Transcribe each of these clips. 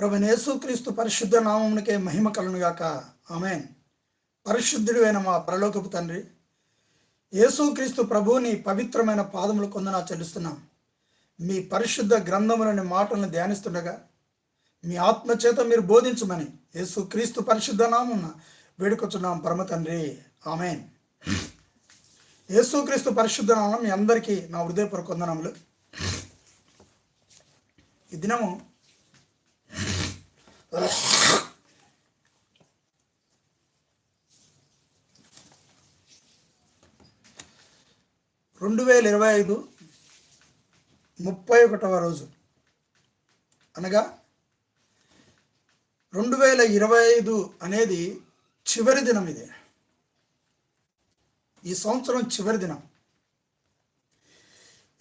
ప్రభునేసుక్రీస్తు పరిశుద్ధ నామమునికే మహిమ కలునుగాక ఆమెన్. పరిశుద్ధుడు అయిన మా పరలోకపు తండ్రి యేసుక్రీస్తు ప్రభువుని పవిత్రమైన పాదములు కొందనా చెల్లిస్తున్నాం. మీ పరిశుద్ధ గ్రంథములని మాటలను ధ్యానిస్తుండగా మీ ఆత్మచేత మీరు బోధించమని యేసుక్రీస్తు పరిశుద్ధ నామమున వేడుకొచ్చున్నాం పరమ తండ్రి. ఆమెన్. యేసుక్రీస్తు పరిశుద్ధ నామం మీ అందరికీ నా హృదయపూర్వక వందనములు. ఈ దినము రెండు వేల ఇరవై ఐదు ముప్పై ఒకటవ రోజు. అనగా రెండు వేల ఇరవై ఐదు అనేది చివరి దినం ఇది. ఈ సంవత్సరం చివరి దినం.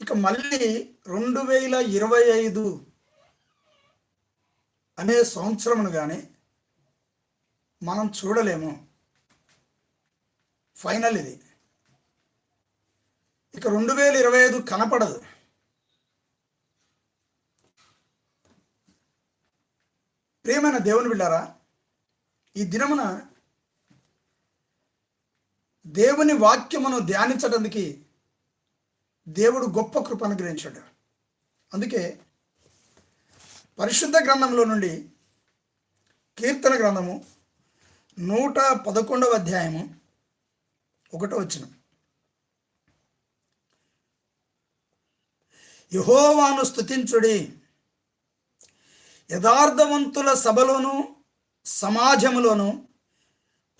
ఇక మళ్ళీ రెండు వేల ఇరవై ఐదు అనే సంవత్సరమును కానీ మనం చూడలేము. ఫైనల్ ఇది. ఇక రెండు వేల ఇరవై ఐదు కనపడదు. ప్రియమైన దేవుని బిళ్ళారా ఈ దినమున దేవుని వాక్యమును ధ్యానించడానికి దేవుడు గొప్ప కృప అనుగ్రహించాడు. అందుకే పరిశుద్ధ గ్రంథంలో నుండి కీర్తన గ్రంథము నూట పదకొండవ అధ్యాయము ఒకటో వచ్చిన యహోవాను స్థుతించుడి యథార్థవంతుల సభలోను సమాజములోను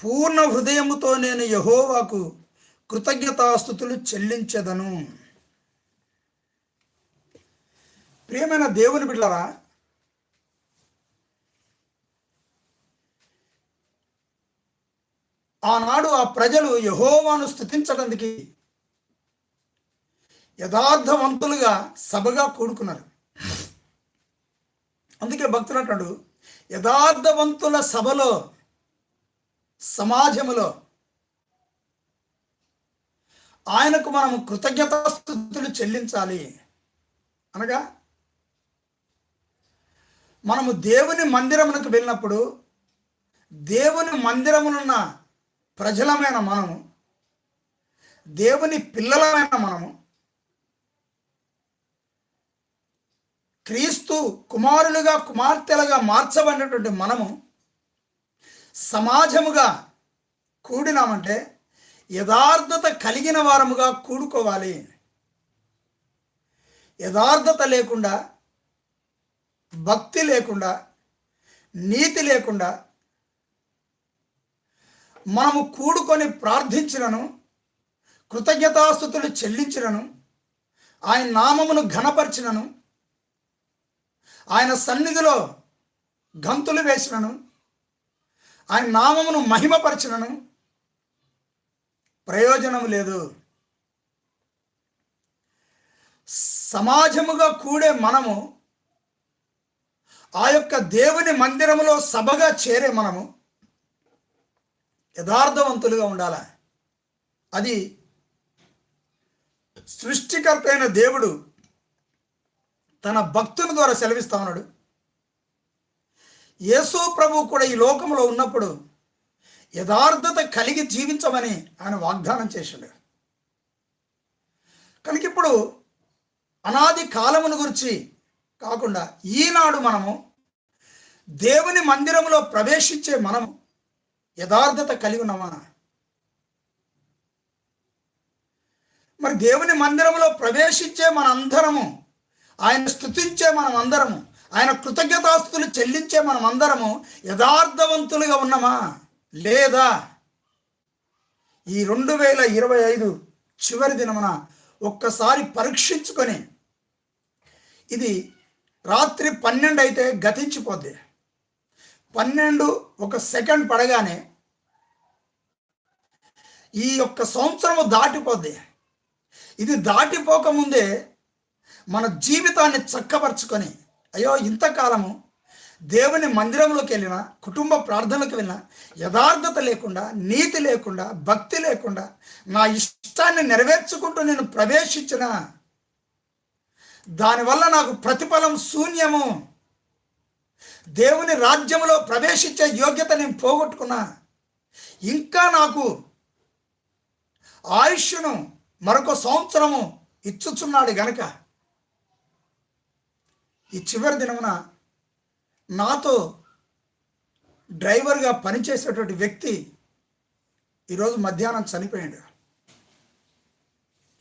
పూర్ణ హృదయముతో నేను యహోవాకు కృతజ్ఞతాస్థుతులు చెల్లించదను. ప్రియమైన దేవుని బిడ్డరా ఆనాడు ఆ ప్రజలు యహోవాను స్థుతించడానికి యథార్థవంతులుగా సభగా కూడుకున్నారు. అందుకే భక్తులు అంటాడు యథార్థవంతుల సభలో సమాజములో ఆయనకు మనం కృతజ్ఞతాస్థుతులు చెల్లించాలి. అనగా మనము దేవుని మందిరమునకు వెళ్ళినప్పుడు దేవుని మందిరమునున్న ప్రజలమైన మనము దేవుని పిల్లలమైన మనము క్రీస్తు కుమారులుగా కుమార్తెలుగా మార్చబడినటువంటి మనము సమాజముగా కూడినామంటే యథార్థత కలిగిన వారముగా కూడుకోవాలి. యథార్థత లేకుండా భక్తి లేకుండా నీతి లేకుండా మనము కూడుకొని ప్రార్థించినను కృతజ్ఞతాస్థుతులు చెల్లించినను ఆయన నామమును ఘనపరిచినను ఆయన సన్నిధిలో గంతులు వేసినను ఆయన నామమును మహిమపరచినను. ప్రయోజనం లేదు. సమాజముగా కూడే మనము ఆ యొక్క దేవుని మందిరములో సభగా చేరే మనము యథార్థవంతులుగా ఉండాల? అది సృష్టికర్త అయిన దేవుడు తన భక్తుల ద్వారా సెలవిస్తా ఉన్నాడు. యేసు ప్రభు కూడా ఈ లోకంలో ఉన్నప్పుడు యథార్థత కలిగి జీవించమని ఆయన వాగ్దానం చేశాడు. కనుక ఇప్పుడు అనాది కాలమును గురించి కాకుండా ఈనాడు మనము దేవుని మందిరంలో ప్రవేశించే మనము యథార్థత కలిగి ఉన్నామా? మరి దేవుని మందిరంలో ప్రవేశించే మనందరము ఆయన స్థుతించే మనం అందరము ఆయన కృతజ్ఞతాస్తులు చెల్లించే మనం అందరము యథార్థవంతులుగా ఉన్నామా? లేదా? ఈ రెండు వేల ఇరవై ఐదు చివరి దినమున ఒక్కసారి పరీక్షించుకొని ఇది రాత్రి పన్నెండు అయితే గతించిపోద్ది. పన్నెండు ఒక సెకండ్ పడగానే ఈ యొక్క సంవత్సరము దాటిపోద్ది. ఇది దాటిపోకముందే మన జీవితాన్ని చక్కపరుచుకొని అయ్యో ఇంతకాలము దేవుని మందిరంలోకి వెళ్ళిన కుటుంబ ప్రార్థనలకు వెళ్ళిన యథార్థత లేకుండా నీతి లేకుండా భక్తి లేకుండా నా ఇష్టాన్ని నెరవేర్చుకుంటూ నేను ప్రవేశించిన దానివల్ల నాకు ప్రతిఫలం శూన్యము. దేవుని రాజ్యంలో ప్రవేశించే యోగ్యత నేను పోగొట్టుకున్నా. ఇంకా నాకు ఆయుష్ను మరొక సంవత్సరము ఇచ్చుచున్నాడు గనక ఈ చివరి దినమున నాతో డ్రైవర్గా పనిచేసేటువంటి వ్యక్తి ఈరోజు మధ్యాహ్నం చనిపోయాడు.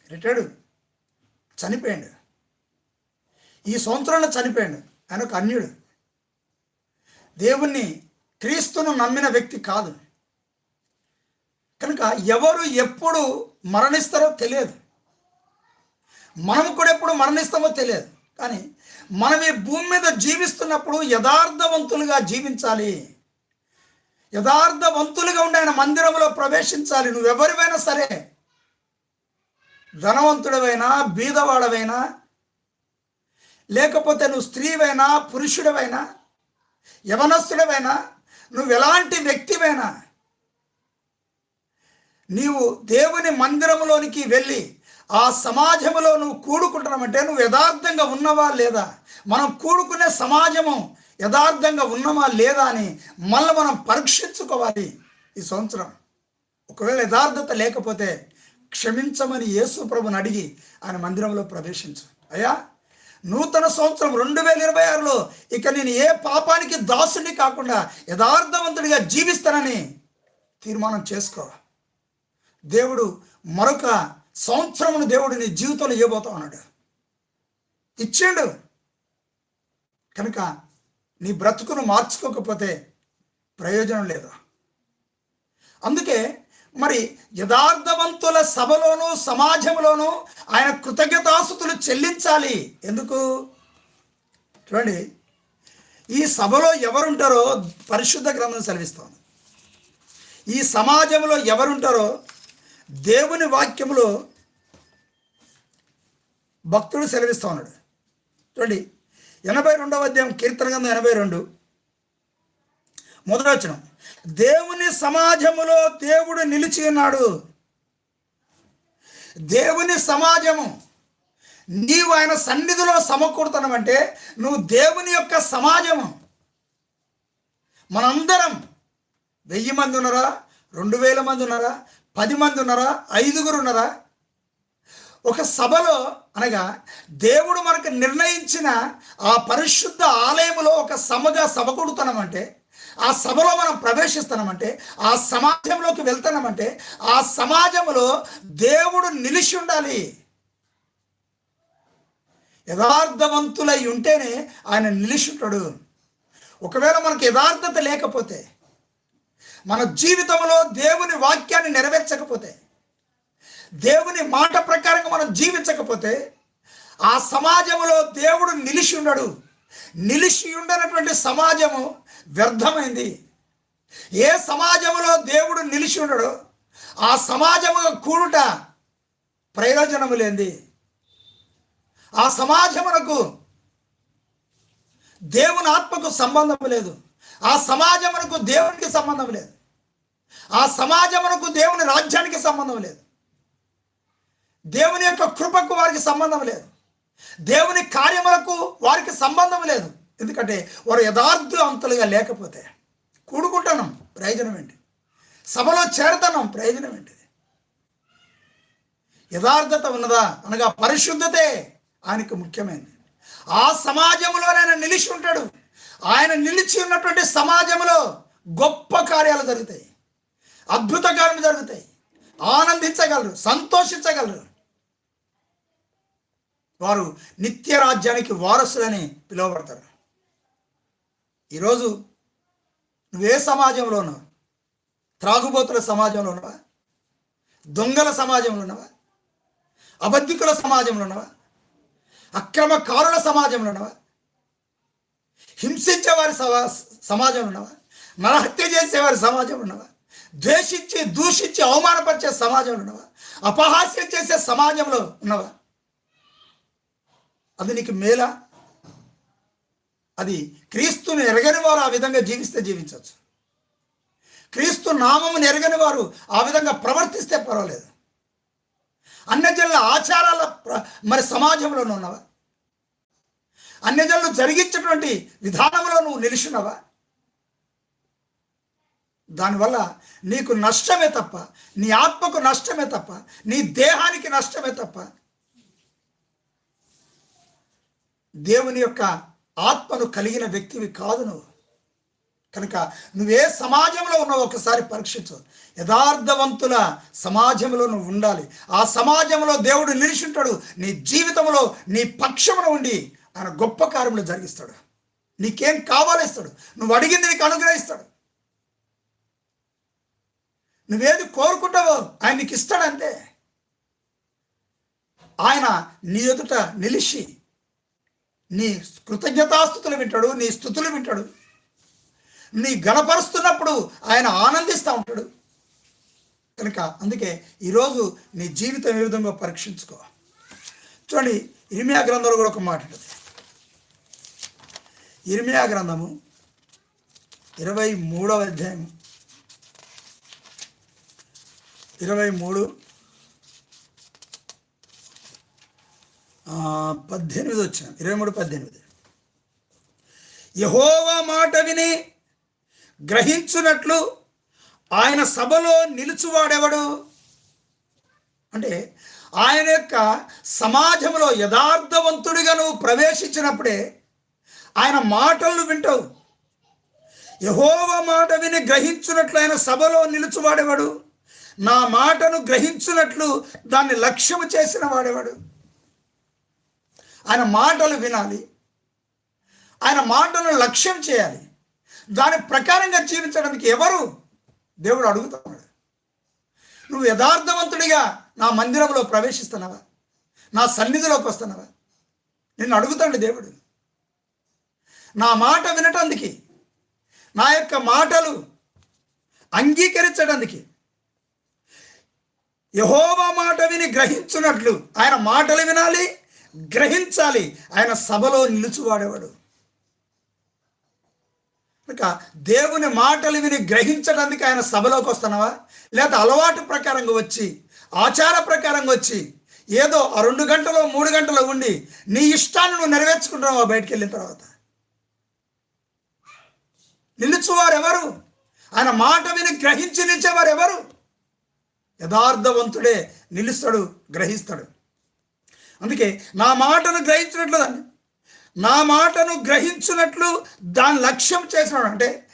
రిటైర్డ్ చనిపోయాడు. ఈ సంవత్సరంలో చనిపోయాడు. ఆయన ఒక అన్యుడు. దేవుణ్ణి క్రీస్తును నమ్మిన వ్యక్తి కాదు. కనుక ఎవరు ఎప్పుడు మరణిస్తారో తెలియదు. మనం కూడా ఎప్పుడు మరణిస్తామో తెలియదు. కానీ మనం ఈ భూమి మీద జీవిస్తున్నప్పుడు యథార్థవంతులుగా జీవించాలి. యథార్థవంతులుగా ఉండి ఆయన మందిరంలో ప్రవేశించాలి. నువ్వెవరివైనా సరే ధనవంతుడవైనా బీదవాడవైనా లేకపోతే నువ్వు స్త్రీవైనా పురుషుడవైనా యవనస్తుడమైనా నువ్వు ఎలాంటి వ్యక్తివైనా? నీవు దేవుని మందిరంలోనికి వెళ్ళి ఆ సమాజంలో నువ్వు కూడుకుంటున్నామంటే నువ్వు యథార్థంగా ఉన్నవా లేదా? మనం కూడుకునే సమాజము యథార్థంగా ఉన్నవా లేదా అని మళ్ళీ మనం పరీక్షించుకోవాలి ఈ సంవత్సరం. ఒకవేళ యథార్థత లేకపోతే క్షమించమని యేసు ప్రభుని అడిగి ఆయన మందిరంలో ప్రవేశించు. అయ్యా? నూతన సంవత్సరం రెండు వేల ఇరవై ఆరులో ఇక నేను ఏ పాపానికి దాసుని కాకుండా యథార్థవంతుడిగా జీవిస్తానని తీర్మానం చేసుకో. దేవుడు మరొక సంవత్సరమును దేవుడు నీ జీవితంలో ఇవ్వబోతా ఉన్నాడు. ఇచ్చాడు కనుక నీ బ్రతుకును మార్చుకోకపోతే ప్రయోజనం లేదు. అందుకే మరి యథార్థవంతుల సభలోను సమాజంలోనూ ఆయన కృతజ్ఞతాసుతులు చెల్లించాలి. ఎందుకు? చూడండి ఈ సభలో ఎవరుంటారో పరిశుద్ధ గ్రంథం సెలవిస్తాను ఈ సమాజంలో ఎవరుంటారో దేవుని వాక్యములో భక్తుడు సెలవిస్తూ ఉన్నాడు. చూడండి ఎనభై రెండవ అధ్యాయం కీర్తన గ్రంథం ఎనభై రెండు. మొదలొచ్చడం దేవుని సమాజములో దేవుడు నిలిచి ఉన్నాడు. దేవుని సమాజము నీవు ఆయన సన్నిధిలో సమకూడుతున్నామంటే నువ్వు దేవుని యొక్క సమాజము. మనందరం వెయ్యి మంది ఉన్నారా? రెండు వేల మంది ఉన్నారా? పది మంది ఉన్నారా? ఐదుగురు ఉన్నారా? ఒక సభలో అనగా దేవుడు మనకు నిర్ణయించిన ఆ పరిశుద్ధ ఆలయములో ఒక సమగా సభ అంటే ఆ సభలో మనం ప్రవేశిస్తున్నామంటే ఆ సమాజంలోకి వెళ్తున్నామంటే ఆ సమాజంలో దేవుడు నిలిచి ఉండాలి. యథార్థవంతులై ఉంటేనే ఆయన నిలిచి ఉంటాడు. ఒకవేళ మనకు యథార్థత లేకపోతే మన జీవితంలో దేవుని వాక్యాన్ని నెరవేర్చకపోతే దేవుని మాట ప్రకారంగా మనం జీవించకపోతే ఆ సమాజంలో దేవుడు నిలిచి ఉండడు. నిలిచి ఉండనటువంటి సమాజము వ్యర్థమైంది. ఏ సమాజంలో దేవుడు నిలిచి ఉండడు ఆ సమాజముగా కూడుట ప్రయోజనము లేని ఆ సమాజమునకు దేవుని ఆత్మకు సంబంధం లేదు. ఆ సమాజమునకు దేవునికి సంబంధం లేదు. ఆ సమాజమునకు దేవుని రాజ్యానికి సంబంధం లేదు. దేవుని యొక్క కృపకు వారికి సంబంధం లేదు. దేవుని కార్యములకు వారికి సంబంధం లేదు. ఎందుకంటే వారు యథార్థవంతులుగా లేకపోతే కూడుకుంటున్నాం ప్రయోజనం ఏంటి? సభలో చేరతనం ప్రయోజనం ఏంటిది? యథార్థత ఉన్నదా? అనగా పరిశుద్ధతే ఆయనకు ముఖ్యమైనది. ఆ సమాజంలో ఆయన నిలిచి ఉంటాడు. ఆయన నిలిచి ఉన్నటువంటి సమాజంలో గొప్ప కార్యాలు జరుగుతాయి. అద్భుత కార్యాలు జరుగుతాయి. ఆనందించగలరు సంతోషించగలరు. వారు నిత్య రాజ్యానికి వారసులని పిలువబడతారు. ఈరోజు నువ్వే సమాజంలో ఉన్నావు? త్రాగుబోతుల సమాజంలో ఉన్నావా? దొంగల సమాజంలో ఉన్నావా? అబద్ధికుల సమాజంలో ఉన్నావా? అక్రమకారుల సమాజంలో ఉన్నావా? హింసించేవారి సమా సమాజంలో ఉన్నావా? నరహత్య చేసేవారి సమాజంలో ఉన్నావా? ద్వేషించి దూషించి అవమానపరిచే సమాజంలో ఉన్నావా? అపహాస్యం చేసే సమాజంలో ఉన్నవా? అది నీకు మేలా? అది క్రీస్తుని ఎరగని వారు ఆ విధంగా జీవిస్తే జీవించవచ్చు. క్రీస్తు నామమును ఎరగని వారు ఆ విధంగా ప్రవర్తిస్తే పర్వాలేదు. అన్యజనుల ఆచారాల మరి సమాజంలో ఉన్నవా? అన్యజనులు జరిగించేటువంటి విధానంలో నువ్వు నిలిచినవా దానివల్ల నీకు నష్టమే తప్ప నీ ఆత్మకు నష్టమే తప్ప నీ దేహానికి నష్టమే తప్ప దేవుని యొక్క ఆత్మను కలిగిన వ్యక్తివి కాదు నువ్వు. కనుక నువ్వే సమాజంలో ఉన్నావు ఒకసారి పరీక్షించు. యథార్థవంతుల సమాజంలో నువ్వు ఉండాలి. ఆ సమాజంలో దేవుడు నిలిచింటాడు. నీ జీవితంలో నీ పక్షమున ఉండి ఆయన గొప్ప కార్యములు జరిగిస్తాడు. నీకేం కావాలిస్తాడు నువ్వు అడిగింది నీకు అనుగ్రహిస్తాడు నువ్వేది కోరుకుంటావో ఆయన నీకు ఇస్తాడంతే. ఆయన నీ ఎదుట నిలిచి నీ కృతజ్ఞతాస్థుతులు వింటాడు నీ స్థుతులు వింటాడు. నీ గణపరుస్తున్నప్పుడు ఆయన ఆనందిస్తూ ఉంటాడు. కనుక అందుకే ఈరోజు నీ జీవితం ఏ విధంగా పరీక్షించుకో. చూడండి ఇరిమియా గ్రంథంలో కూడా ఒక మాట ఉంటుంది. ఇరిమియా గ్రంథము ఇరవై మూడవ అధ్యాయం ఇరవై మూడు పద్దెనిమిది వచ్చిన ఇరవై మూడు పద్దెనిమిది. యహోవా మాట విని గ్రహించున్నట్లు ఆయన సభలో నిలుచువాడెవడు? అంటే ఆయన యొక్క సమాజంలో యథార్థవంతుడిగా నువ్వు ప్రవేశించినప్పుడే ఆయన మాటలను వింటావు. యహోవ మాట విని గ్రహించున్నట్లు ఆయన సభలో నిలుచువాడేవాడు? నా మాటను గ్రహించున్నట్లు దాన్ని లక్ష్యము చేసిన వాడేవాడు? ఆయన మాటలు వినాలి. ఆయన మాటలను లక్ష్యం చేయాలి. దాని ప్రకారంగా జీవించడానికి ఎవరు? దేవుడు అడుగుతున్నాడు. నువ్వు యథార్థవంతుడిగా నా మందిరంలో ప్రవేశిస్తున్నావా? నా సన్నిధిలోకి వస్తున్నావా? నిన్ను అడుగుతాడు దేవుడు. నా మాట వినటానికి నా యొక్క మాటలు అంగీకరించడానికి యహోవా మాట విని గ్రహించున్నట్లు ఆయన మాటలు వినాలి గ్రహించాలి. ఆయన సభలో నిలుచువాడేవాడు? ఇక దేవుని మాటలు విని గ్రహించడానికి ఆయన సభలోకి వస్తున్నావా? లేదా అలవాటు ప్రకారంగా వచ్చి ఆచార ప్రకారంగా వచ్చి ఏదో ఆ రెండు గంటలో మూడు గంటలో ఉండి నీ ఇష్టాన్ని నువ్వు నెరవేర్చుకుంటున్నావా బయటికి వెళ్ళిన తర్వాత? నిలుచువారు ఎవరు ఆయన మాట విని గ్రహించి నిలిచేవారు ఎవరు యథార్థవంతుడే నిలుస్తాడు గ్రహిస్తాడు. అందుకే నా మాటను గ్రహించినట్లు దాన్ని. నా మాటను గ్రహించినట్లు దాని లక్ష్యం చేసినాడు అంటే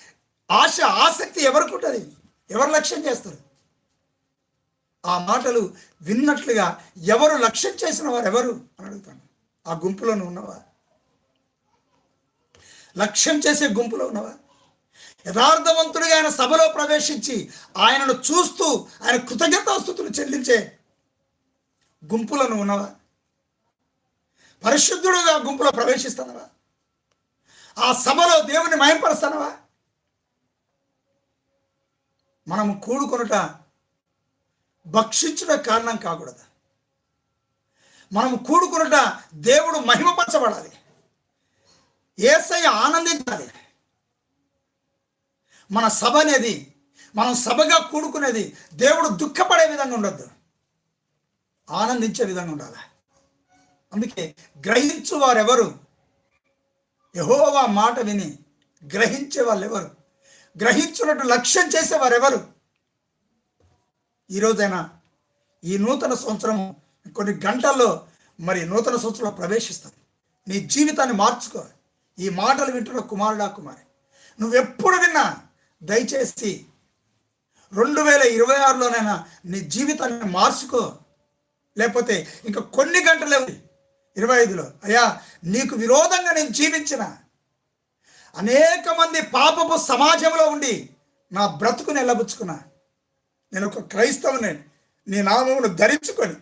ఆశ ఆసక్తి ఎవరికి ఉంటుంది? ఎవరు లక్ష్యం చేస్తారు? ఆ మాటలు విన్నట్లుగా ఎవరు లక్ష్యం చేసిన వారు ఎవరు అని అడుగుతాను. ఆ గుంపులను ఉన్నవా? లక్ష్యం చేసే గుంపులో ఉన్నవా? యథార్థవంతుడిగా ఆయన సభలో ప్రవేశించి ఆయనను చూస్తూ ఆయన కృతజ్ఞతాస్థుతులు చెల్లించే గుంపులను ఉన్నవా? పరిశుద్ధుడుగా గుంపులో ప్రవేశిస్తున్నావా ఆ సభలో దేవుని మయంపరుస్తానవా? మనము కూడుకొనుట భక్షించుట కారణం కాకూడదు? మనము కూడుకునుట దేవుడు మహిమపరచబడాలి. ఏసయ్య ఆనందించాలి. మన సభ అనేది మనం సభగా కూడుకునేది దేవుడు దుఃఖపడే విధంగా ఉండొద్దు. ఆనందించే విధంగా ఉండాలి? అందుకే గ్రహించు వారెవరు యహోవా మాట విని గ్రహించే వాళ్ళు ఎవరు గ్రహించున్నట్టు లక్ష్యం చేసేవారు ఎవరు ఈరోజైనా ఈ నూతన సంవత్సరం కొన్ని గంటల్లో మరి నూతన సంవత్సరంలో ప్రవేశిస్తుంది. నీ జీవితాన్ని మార్చుకో. ఈ మాటలు వింటున్న కుమారుడా కుమారి నువ్వెప్పుడు విన్నా దయచేసి రెండు వేల ఇరవై ఆరులోనైనా నీ జీవితాన్ని మార్చుకో. లేకపోతే ఇంకా కొన్ని గంటలే ఉంది ఇరవై ఐదులో అయ్యా నీకు విరోధంగా నేను జీవించిన అనేక మంది పాపపు సమాజంలో ఉండి నా బ్రతుకుని ఎల్లబుచ్చుకున్నా నేను ఒక క్రైస్తవుని నీ నామమును ధరించుకొని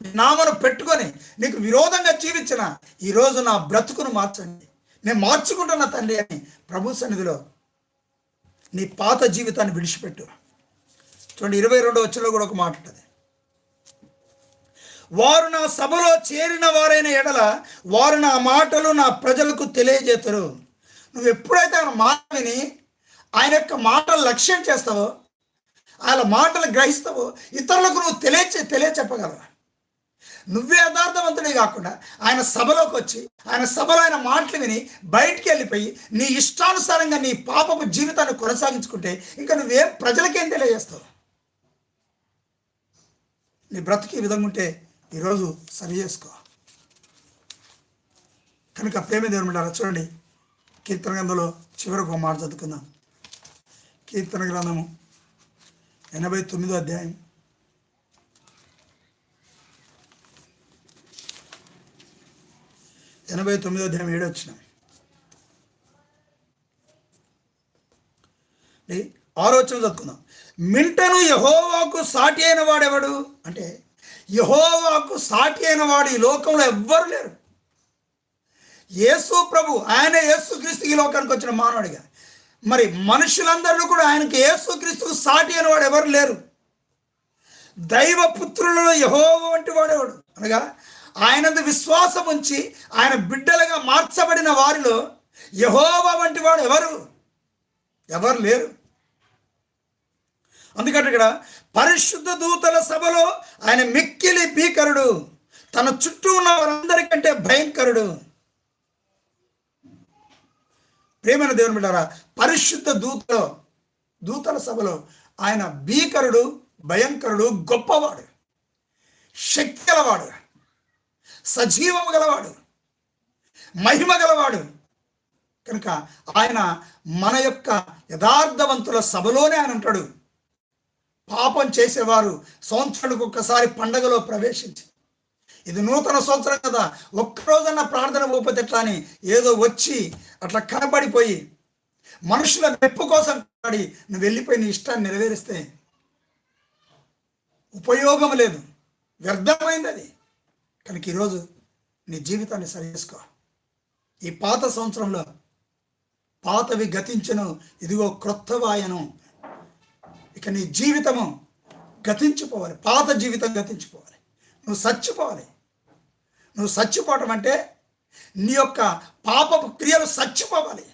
నామను పెట్టుకొని నీకు విరోధంగా జీవించిన ఈరోజు నా బ్రతుకును మార్చండి. నేను మార్చుకుంటున్నా తండ్రి అని ప్రభు సన్నిధిలో నీ పాత జీవితాన్ని విడిచిపెట్టు. చూడండి ఇరవై రెండో వచ్చలో కూడా ఒక మాట ఉంటుంది. వారు నా సభలో చేరిన వారైన ఎడల వారు నా మాటలు నా ప్రజలకు తెలియజేస్తారు నువ్వు ఎప్పుడైతే ఆయన మాట విని ఆయన యొక్క మాటలు లక్ష్యం చేస్తావో ఆయన మాటలు గ్రహిస్తావో ఇతరులకు నువ్వు తెలియచే తెలియచెప్పగలవా? నువ్వే యథార్థవంతుడే కాకుండా ఆయన సభలోకి వచ్చి ఆయన సభలో ఆయన మాటలు విని బయటికి వెళ్ళిపోయి నీ ఇష్టానుసారంగా నీ పాపపు జీవితాన్ని కొనసాగించుకుంటే ఇంకా నువ్వేం ప్రజలకేం తెలియజేస్తావు? నీ బ్రతుకు ఈ విధంగా ఉంటే ఈరోజు సరి చేసుకో. కనుక ప్రేమ దేవుడు చూడండి. కీర్తన గ్రంథంలో చివరకు మాట చదువుకుందాం. కీర్తన గ్రంథము ఎనభై తొమ్మిదో అధ్యాయం. ఎనభై తొమ్మిదో అధ్యాయం ఏడు వచ్చిన ఆలోచన చదువుకుందాం. మింటను యహోవాకు సాటి అయిన వాడెవడు? అంటే యహోవాకు సాటి అయిన వాడు ఈ లోకంలో ఎవ్వరు లేరు. యేసు ప్రభు ఆయన యేసు క్రీస్తు ఈ లోకానికి వచ్చిన మానవుడిగా. మరి మనుషులందరూ కూడా ఆయనకి యేసు క్రీస్తుకు సాటి అయిన వాడు ఎవరు లేరు. దైవ పుత్రులలో యహోవ వంటి వాడేవాడు అనగా ఆయనందు విశ్వాసం ఉంచి ఆయన బిడ్డలుగా మార్చబడిన వారిలో యహోవ వంటి వాడు ఎవరు? ఎవరు లేరు. అందుకంటే ఇక్కడ పరిశుద్ధ దూతల సభలో ఆయన మిక్కిలి భీకరుడు తన చుట్టూ ఉన్న వారందరికంటే భయంకరుడు. ప్రేమైన దేవుని బిడ్డారా పరిశుద్ధ దూతలో దూతల సభలో ఆయన భీకరుడు భయంకరుడు గొప్పవాడు శక్తి గలవాడు సజీవము గలవాడు మహిమ గలవాడు. కనుక ఆయన మన యొక్క యథార్థవంతుల సభలోనే ఆయన ఉంటాడు. పాపం చేసేవారు సంవత్సరానికి ఒక్కసారి పండగలో ప్రవేశించి. ఇది నూతన సంవత్సరం కదా. ఒక్కరోజన్న ప్రార్థన పోతే ఎట్లా అని ఏదో వచ్చి అట్లా కనబడిపోయి మనుషుల మెప్పు కోసం పడి నువ్వు వెళ్ళిపోయి నీ ఇష్టాన్ని నెరవేరిస్తే ఉపయోగం లేదు. వ్యర్థమైంది అది. కనుక ఈరోజు నీ జీవితాన్ని సరిచేసుకో ఈ పాత సంవత్సరంలో పాతవి గతించను. ఇదిగో క్రొత్తవాయను ఇక నీ జీవితము గతించిపోవాలి. పాత జీవితం గతించిపోవాలి. నువ్వు చచ్చిపోవాలి నువ్వు చచ్చిపోవటం అంటే నీ యొక్క పాపపు క్రియలు చచ్చిపోవాలి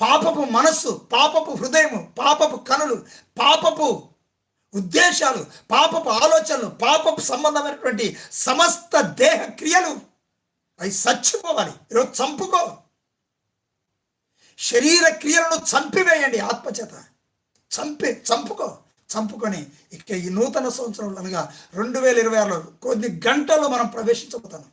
పాపపు మనస్సు పాపపు హృదయము పాపపు కనులు పాపపు ఉద్దేశాలు పాపపు ఆలోచనలు పాపపు సంబంధమైనటువంటి సమస్త దేహ క్రియలు అవి చచ్చిపోవాలి ఈరోజు చంపుకో. శరీర క్రియలను చంపివేయండి ఆత్మచేత. చంపే చంపుకో చంపుకొని ఇక ఈ నూతన సంవత్సరంలో అనగా రెండు వేల ఇరవై ఆరులో కొద్ది గంటల్లో మనం ప్రవేశించబోతాం.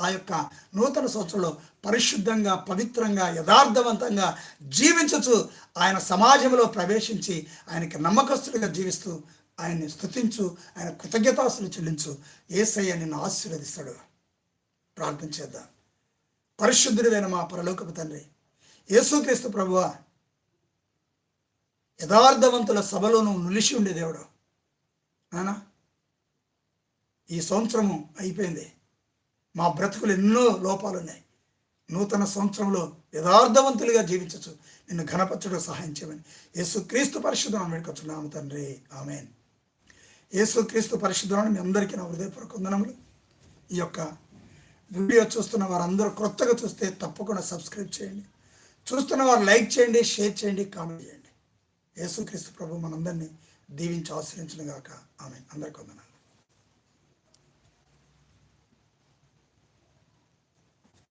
ఆ యొక్క నూతన సంవత్సరంలో పరిశుద్ధంగా పవిత్రంగా యథార్థవంతంగా జీవించచ్చు. ఆయన సమాజంలో ప్రవేశించి ఆయనకి నమ్మకస్తులుగా జీవిస్తూ ఆయన్ని స్థుతించు ఆయన కృతజ్ఞతాస్తులు చెల్లించు. ఏసయ్య నిన్ను ఆశీర్వదిస్తాడు. ప్రార్థన చేద్దాం. పరిశుద్ధుడైన మా పరలోకపు తండ్రి యేసుక్రీస్తు ప్రభువా యథార్థవంతుల సభలో నువ్వు నిలిచి ఉండే దేవుడు. నానా? ఈ సంవత్సరము అయిపోయింది. మా బ్రతుకులు ఎన్నో లోపాలు ఉన్నాయి. నూతన సంవత్సరంలో యథార్థవంతులుగా జీవించచ్చు. నిన్ను ఘనపరచుడు సహాయం చేయమని. యేసుక్రీస్తు పరిశుద్ధం వేడుకొచ్చున్నాము తండ్రి. ఆమెన్. యేసుక్రీస్తు పరిశుద్ధం మీ అందరికీ నా హృదయపూర్వక వందనములు. ఈ యొక్క వీడియో చూస్తున్న వారందరూ కొత్తగా చూస్తే తప్పకుండా సబ్స్క్రైబ్ చేయండి. చూస్తున్న వారు లైక్ చేయండి షేర్ చేయండి కామెంట్ చేయండి. యేసుక్రీస్తు ప్రభు మనందరినీ దీవించి ఆశ్రయించిన గాక. ఆమె అందరికీ వందనాలు.